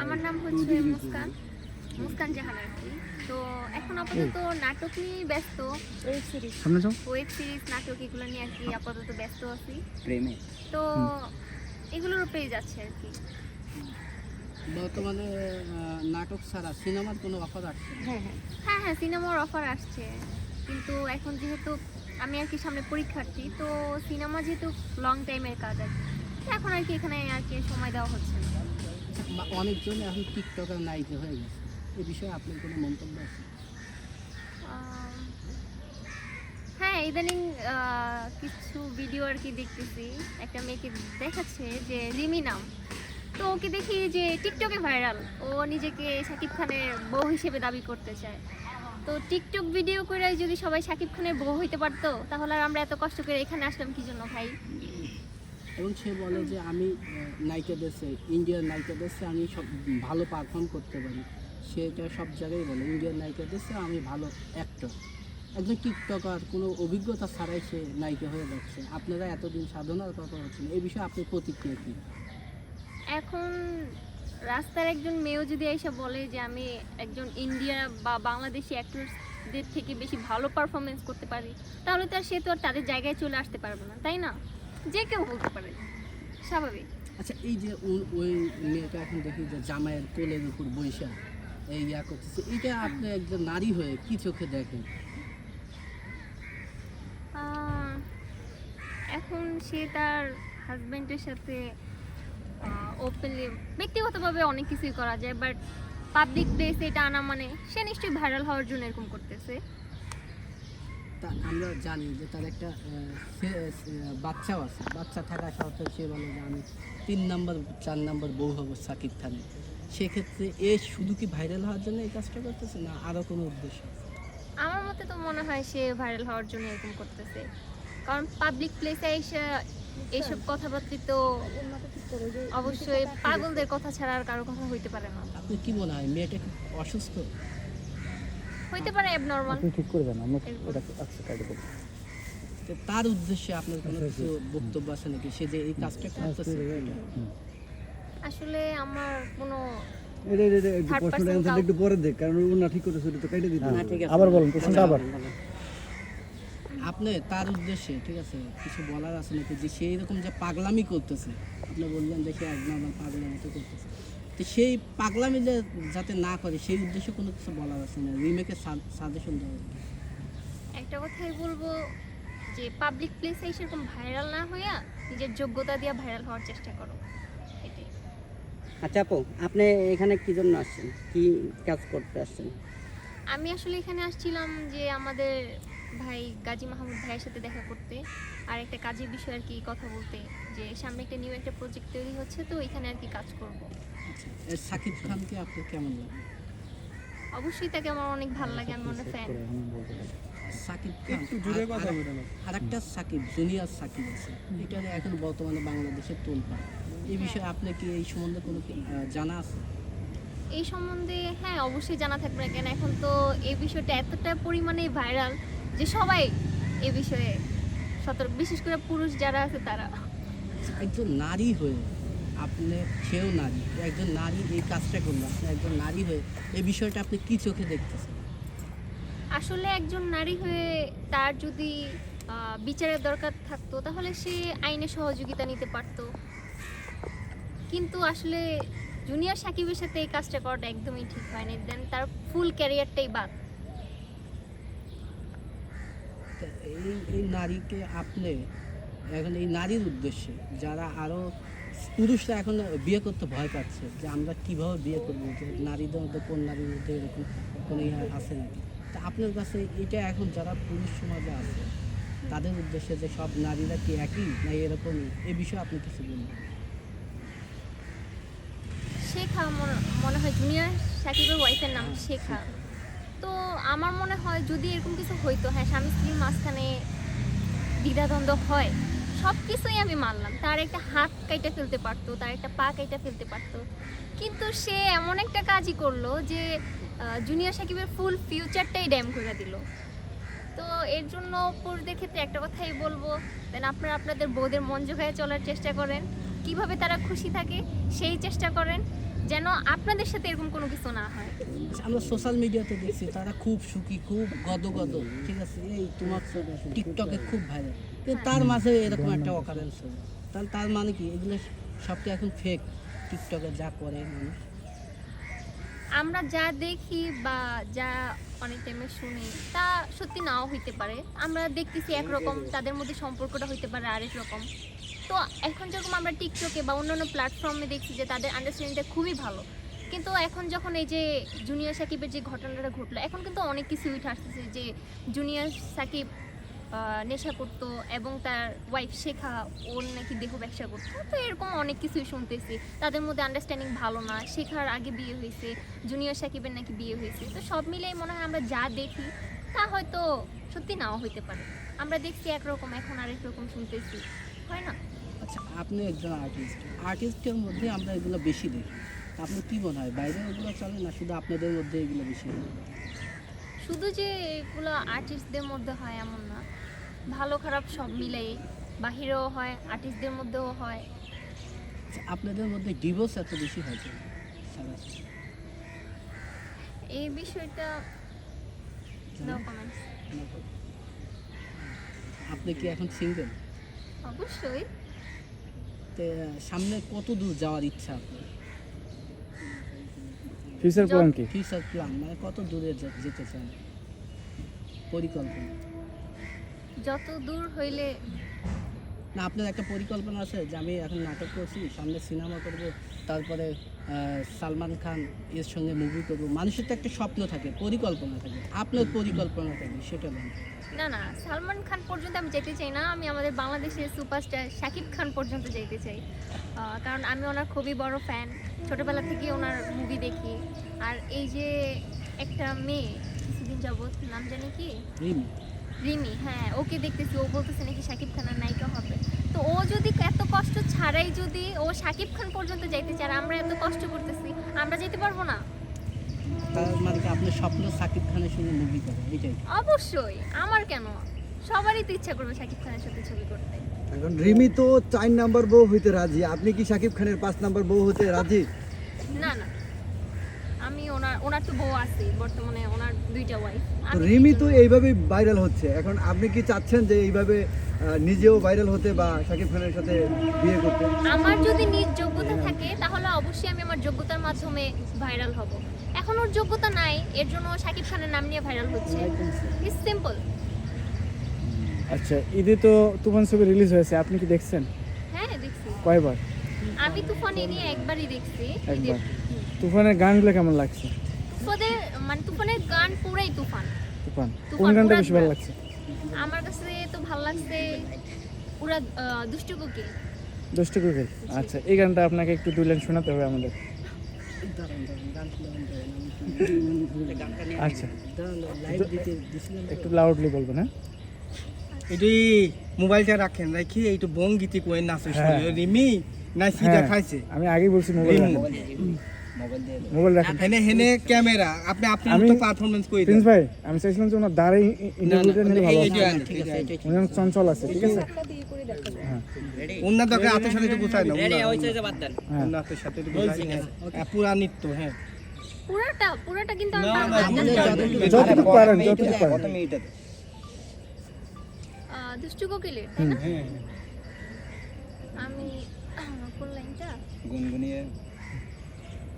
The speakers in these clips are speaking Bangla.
আমার নাম হচ্ছে মুস্কান। মুস্কান জাহান আর কি। তো এখন আপাতত নাটক নিয়ে ব্যস্ত। Web series. ওয়েব সিরিজ নাটক এগুলো নিয়ে আর কি আপাতত ব্যস্ত আছি। তো এগুলোর উপরেই যাচ্ছে আর কি। বর্তমানে নাটক ছাড়া সিনেমার কোনো অফার আসছে হ্যাঁ হ্যাঁ। হ্যাঁ হ্যাঁ সিনেমার অফার আসছে। কিন্তু এখন যেহেতু আমি আর কি সামনে পরীক্ষার্থী তো সিনেমা যেহেতু লং টাইমের কাজ আর কি এখন আর কি এখানে আর কি সময় দেওয়া হচ্ছে না। অনেকজন এখন টিকটকের নায়িকা হয়ে গেছে। এ বিষয়ে আপনার কোনো মন্তব্য আছে? হ্যাঁ ইদানিং কিছু ভিডিও আর কি দেখতেছি। একটা মেয়েকে দেখাচ্ছে যে রিমি নাম। তো ওকে দেখি যে টিকটকে ভাইরাল। ও নিজেকে শাকিব খানের বউ হিসেবে দাবি করতে চায়। তো টিকটক ভিডিও করে যদি সবাই শাকিব খানের বউ হইতে পারতো, তাহলে আর আমরা এত কষ্ট করে এখানে আসলাম কি জন্য ভাই? এবং সে বলে যে আমি নায়িকাদের চেয়ে ইন্ডিয়ার চেয়ে আমি সব ভালো পারফর্ম করতে পারি। সেটা সব জায়গায় বলে ইন্ডিয়ান নায়িকাদের চেয়ে আমি ভালো অ্যাক্টর একজন টিকটকার কোনো অভিজ্ঞতা ছাড়াই সে নায়িকা হয়ে যাচ্ছে। আপনারা এতদিন সাধনার কথা হচ্ছেন এই বিষয়ে আপনার প্রতিক্রিয়া কী? এখন রাস্তার একজন মেয়েও যদি এসে বলে যে আমি একজন ইন্ডিয়া বা বাংলাদেশি অ্যাক্টরসদের থেকে বেশি ভালো পারফরমেন্স করতে পারি, তাহলে তো আর সে তো আর তাদের জায়গায় চলে আসতে পারবে না, তাই না? যে কেউ বলতে পারে। স্বাভাবিক। আচ্ছা এই যে ওই মেয়েটা এখন দেখি যে জামাইয়ের কোলের উপর বৈশা এই ইয়া করতেছে এটা আপনি একজন নারী হয়ে কি চোখে দেখেন? এখন সে তার হাজব্যান্ডের সাথে ওপেনলি ব্যক্তিগতভাবে অনেক কিছুই করা যায় বাট পাবলিক প্লেসে এটা আনা মানে সে নিশ্চয়ই ভাইরাল হওয়ার জন্য এরকম করতেছে। আমরা জানি যে তার একটা বাচ্চাও আছে। বাচ্চা থাকা সত্ত্বেও সে বলে যে আমি তিন নম্বর চার নম্বর বউ হব সাকিব খানের। সেক্ষেত্রে এ শুধু কি ভাইরাল হওয়ার জন্য এই কাজটা করতেছে না আরও কোনো উদ্দেশ্য? আমার মতে তো মনে হয় সে ভাইরাল হওয়ার জন্য এরকম করতেছে। কারণ পাবলিক প্লেসে এসে এইসব কথাবার্তা তো অবশ্যই পাগলদের কথা ছাড়া আর কারও কথা হইতে পারে না। আপনি কি মনে হয় মেয়েটা অসুস্থ? হইতে পারে অ্যাবনর্মাল আপনি ঠিক করে দেন আমরা এটা আচ্ছা কাটে দেবো তার উদ্দেশ্যে আপনার কোনো কিছু বক্তব্য আছে নাকি? সে যে এই কাজটা করতেছে আসলে আমার কোনো একটু পরে দেখ কারণ ও না ঠিক করতেছে তো কেটে দিতে না হবে। ঠিক আছে আবার বলুন প্রশ্নটা আবার। আপনি তার উদ্দেশ্যে ঠিক আছে কিছু বলার আছে নাকি? যে সেই রকম যে পাগলামি করতেছে আপনি বললেন যে সে একদম পাগলামি করতেছে। সেই পাগলামি যে যাতে না করে সেই উদ্দেশ্যে কোনো কিছু বলার আছে না। রিমেকে সাজেশন দেওয়া একটা কথাই বলব যে পাবলিক প্লেসে সেরকম ভাইরাল না হইয়া নিজের যোগ্যতা দিয়ে ভাইরাল হওয়ার চেষ্টা করো। আচ্ছা আপু আপনি এখানে কি জন্য আসছেন? কি কাজ করতে আসছেন? আমি আসলে এখানে আসছিলাম যে আমাদের ভাই গাজী মাহমুদ ভাইয়ের সাথে দেখা করতে আর একটা কাজের বিষয়ে আর কি কথা বলতে। যে সামনে একটা নিউ একটা প্রজেক্ট তৈরি হচ্ছে তো এখানে আর কি কাজ করব। সাকিব খানকে আপনার কেমন লাগে? অবশ্যই তাকে আমার অনেক ভালো লাগে আমি অনেক ফ্যান সাকিব খান একটু কথা বলেন আর সাকিব জুনিয়র সাকিব আছে। এটা এখন বর্তমানে বাংলাদেশের তোলপা এই বিষয়ে আপনার কি এই সম্বন্ধে কোনো জানা আছে? এই সম্বন্ধে হ্যাঁ অবশ্যই জানা থাকবে না কেন এখন তো এই বিষয়টা এতটা পরিমাণে ভাইরাল যে সবাই এ বিষয়ে সতর্ক বিশেষ করে পুরুষ যারা আছে তারা। একজন নারী হয়ে আপনি সেও নারী একজন নারী এই কাজটা করল আপনি একজন নারী হয়ে এই বিষয়টা আপনি কি চোখে দেখতেছেন? আসলে একজন নারী হয়ে তার যদি বিচারের দরকার থাকতো তাহলে সে আইনে সহযোগিতা নিতে পারতো। কিন্তু আসলে জুনিয়র সাকিবের সাথে এই কাজটা করাটা একদমই ঠিক হয়নি দেন তার ফুল ক্যারিয়ারটাই বাদ। এই এই নারীকে আপনি এখন এই নারীর উদ্দেশ্যে যারা আরও পুরুষরা এখন বিয়ে করতে ভয় পাচ্ছে যে আমরা কীভাবে বিয়ে করব? যে নারীদের মধ্যে কোন নারীর মধ্যে এরকম কোনো ইয়ে আছে নাকি? তা আপনার কাছে এটা এখন যারা পুরুষ সমাজে আছে তাদের উদ্দেশ্যে যে সব নারীরা কি একই না এরকমই? এ বিষয়ে আপনি কিছু বলুন শেখা মনে- মনে হয় জুনিয়র সাকিবের ওয়াইফের নাম শেখা। তো আমার মনে হয় যদি এরকম কিছু হইতো হ্যাঁ স্বামী স্ত্রীর মাঝখানে দ্বিধাদ্বন্দ্ব হয় সব কিছুই আমি মানলাম। তার একটা হাত কাইটা ফেলতে পারতো তার একটা পা কাইটা ফেলতে পারতো। কিন্তু সে এমন একটা কাজই করল যে জুনিয়র সাকিবের ফুল ফিউচারটাই ড্যাম করে দিল। তো এর জন্য পুরুষদের ক্ষেত্রে একটা কথাই বলব দেন আপনারা আপনাদের বউদের মন জোগায় চলার চেষ্টা করেন। কীভাবে তারা খুশি থাকে সেই চেষ্টা করেন যেন আপনাদের সাথে এরকম কোনো কিছু না হয়। আমরা সোশ্যাল মিডিয়াতে দেখছি তারা খুব সুখী খুব গদ গদ ঠিক আছে? এই তোমার টিকটকে খুব ভাইরাল তার মাঝে এরকম একটা অকারেন্স হলো তাহলে তার মানে কি? এগুলো সবটা এখন ফেক টিকটকে যা করে মানুষ। আমরা যা দেখি বা যা অনেক টাইমে শুনি, তা সত্যি নাও হইতে পারে। আমরা দেখতেছি একরকম, তাদের মধ্যে সম্পর্কটা হইতে পারে আরেক রকম। তো এখন যেরকম আমরা টিকটকে বা অন্যান্য প্ল্যাটফর্মে দেখছি যে তাদের আন্ডারস্ট্যান্ডিংটা খুবই ভালো, কিন্তু এখন যখন এই যে জুনিয়র সাকিবের যে ঘটনাটা ঘটলো, এখন কিন্তু অনেক কিছু উঠে আসতেছে যে জুনিয়র সাকিব নেশা করতো এবং তার ওয়াইফ শেখা ওর নাকি দেহ ব্যবসা করতো। তো এরকম অনেক কিছুই শুনতেছি। তাদের মধ্যে আন্ডারস্ট্যান্ডিং ভালো না। শেখার আগে বিয়ে হয়েছে জুনিয়র সাকিবের নাকি বিয়ে হয়েছে। তো সব মিলিয়ে মনে হয় আমরা যা দেখি তা হয়তো সত্যি নাও হইতে পারে। আমরা দেখছি একরকম এখন আরেক রকম শুনতেছি। হয় না? আচ্ছা আপনি একজন আর্টিস্ট আর্টিস্টের মধ্যে আমরা এগুলো বেশি দেখি। আপনি কি মনে হয় বাইরে ওগুলো চলে না শুধু আপনাদের মধ্যে এগুলো বেশি? শুধু যে এগুলো আর্টিস্টদের মধ্যে হয় এমন না। ভালো খারাপ সব মিলেই। বাহিরেও হয় আর্টিস্টদের মধ্যেও হয়। আচ্ছা, আপনাদের মধ্যে ডিভোর্স এত বেশি হয় কেন? এই বিষয়টা নো কমেন্টস আপনি কি এখন সিঙ্গেল অবশ্যই। তো সামনে কত দূর যাওয়ার ইচ্ছা আপনার? ফিউচার প্ল্যান কি? ফিউচার প্ল্যান মানে কত দূরে যেতে চান? পরিকল্পনা। যত দূর হইলে না আপনার একটা পরিকল্পনা আছে যে আমি এখন নাটক করছি সামনে সিনেমা করব তারপরে সালমান খান এর সঙ্গে মুভি করব। মানুষের তো একটা স্বপ্ন থাকে পরিকল্পনা থাকে। আপনার পরিকল্পনা থাকে সেটা বলেন। না না সালমান খান পর্যন্ত আমি যেতে চাই না। আমি আমাদের বাংলাদেশের সুপারস্টার শাকিব খান পর্যন্ত যেতে চাই। কারণ আমি ওনার খুবই বড় ফ্যান ছোটবেলা থেকে ওনার মুভি দেখি। আর এই যে একটা মেয়ে কিছুদিন যাবত নাম জানি কি? রিমি হ্যাঁ ওকে দেখতেছি ও বলতেছে নাকি শাকিব খানের নায়িকা হবে। তো ও যদি এত কষ্ট ছাড়াই যদি ও শাকিব খান পর্যন্ত যাইতে চায় আর আমরা এত কষ্ট করতেছি আমরা যেতে পারব না? মানে আপনার স্বপ্ন সাকিব খানের সঙ্গে মুভি করা এটাই? অবশ্যই আমার কেন? সবারই তো ইচ্ছা করবে শাকিব খানের সাথে ছবি করতে। এখন রিমি তো চার নাম্বার বউ হইতে রাজি আপনি কি সাকিব খানের পাঁচ নাম্বার বউ হতে রাজি? না না আমি ওনার ওনার তো বউ আছে বর্তমানে ওনার দুইটা ওয়াইফ রিমি তো এইভাবেই ভাইরাল হচ্ছে। এখন আপনি কি চাচ্ছেন যে এইভাবে নিজেও ভাইরাল হতে বা সাকিব খানের সাথে বিয়ে করতে? আমার যদি নিজ যোগ্যতা থাকে তাহলে অবশ্যই আমি আমার যোগ্যতার মাধ্যমে ভাইরাল হব। এখন ওর যোগ্যতা নাই এর জন্য শাকিব খানের নাম নিয়ে ভাইরাল হচ্ছে। ইটস সিম্পল আচ্ছা ঈদে তো তুফান ছবি রিলিজ হয়েছে আপনি কি দেখছেন? হ্যাঁ দেখছি। কয়বার? আমি তুফান এ নিয়ে একবারই দেখছি। একবার। তুফানের গানগুলো কেমন লাগছে? তুফানের মানে তুফানের গান পুরাই তুফান। তুফান। কোন গানটা বেশি ভালো লাগছে? আমার কাছে তো ভালো লাগছে পুরা দুষ্টু কোকিল দশটা কুকিল আচ্ছা এই গানটা আপনাকে একটু দুই লাইন শোনাতে হবে আমাদের। আচ্ছা। একটু লাউডলি বলবেন হ্যাঁ? এটি মোবাইলটা রাখেন রাখি এইটু বঙ্গীতি কই নাচে হ্যাঁ। রিমি না সি হ্যাঁ, দেখাইছে। আমি আগেই বলছি মোবাইল। মোবাইল রাখেন। হেনে হেনে ক্যামেরা আপনি আপনি তো পারফরম্যান্স কই প্রিন্স ভাই আমি চাইছিলাম যে ওনার দ্বারে ইন্টারভিউটা নিলে ভালো আছে আছে উনি চঞ্চল আছে ঠিক আছে? উন্নত দরকার হাতের সাথে একটু গুছাই না রেডি হয়েছে যে বাদ দেন। হ্যাঁ। সাথে একটু গুছাই না হ্যাঁ, পুরা নৃত্য হ্যাঁ। পুরাটা পুরাটা কিন্তু আমি যতটুকু- পারেন যতটুকু পারেন। আহ, দুষ্টু কোকিলের তাই না? হ্যাঁ। আমি কোন লাইনটা? গুনগুনিয়ে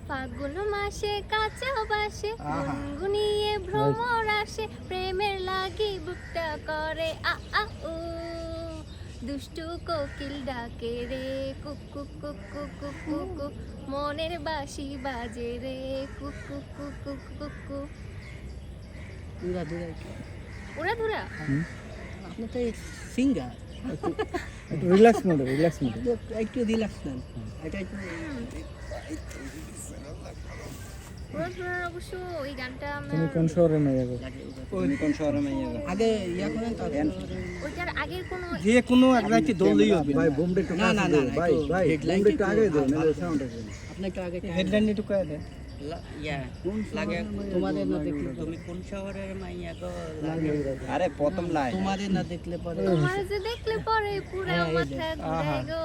ফাগুন মাসে কাঁচা বাসে। গুনগুনিয়ে ভ্রমর আসে প্রেমের লাগি বুকটা করে আ আ উ। দুষ্টু কোকিল ডাকে রে কুকু কুকু কুকু কু মনের বাঁশি বাজে রে কুকু কুকু কুকু পুরা দূরে উড়া ধুরা আপনি তো সিঙ্গার। একটু রিল্যাক্স মোডে রিল্যাক্স মোডে একটু রিল্যাক্স নেন এটা একটু তুমি কোন শহরে মেয়ে গো? কোন শহরে মেয়ে আগে ইয়া করেন তারপর ওইটার আগের কোনো যে কোনো এক দৌড়লেই হবে? ভাই বোমটা একটু না, না, না, ভাই ভাই বোমটা একটু আগে দিও ভালো সাউন্ড আপনি একটু আগে হেডলাইন একটু কয়ে দেন ইয়া তোমাদের না দেখলে তুমি কোন শহরের মাইয়া গো আরে প্রথম লাইন তোমাদের না দেখলে পরে। তোমার যে দেখলে পরে পুরা এই যে। মাথা ঘুরায় গো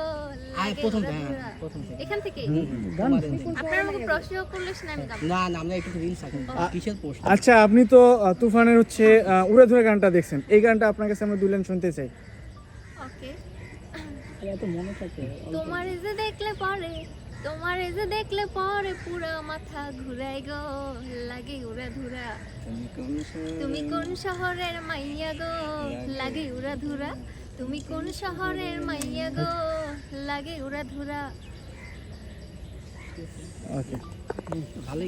আয় প্রথম হ্যাঁ প্রথম এখান থেকে? তোমাদের আমাকে প্রশ্ন করলে শুনে আমি না না আমরা একটু রিলস কিসের আচ্ছা আপনি তো তুফানের হচ্ছে উড়ে ধরে গানটা দেখছেন। এই গানটা আপনার কাছে আমরা দুই লাইন শুনতে চাই। ওকে। এত মনে থাকে। তোমার যে দেখলে পরে তোমার যে দেখলে পরে পুরা মাথা ঘুরাই গো লাগে উড়া ধুরা। তুমি কোন শহরের মাইয়া গো লাগে। উড়া ধুরা। তুমি কোন শহরের মাইয়া গো লাগে উড়া ধুরা। ওকে ভালোই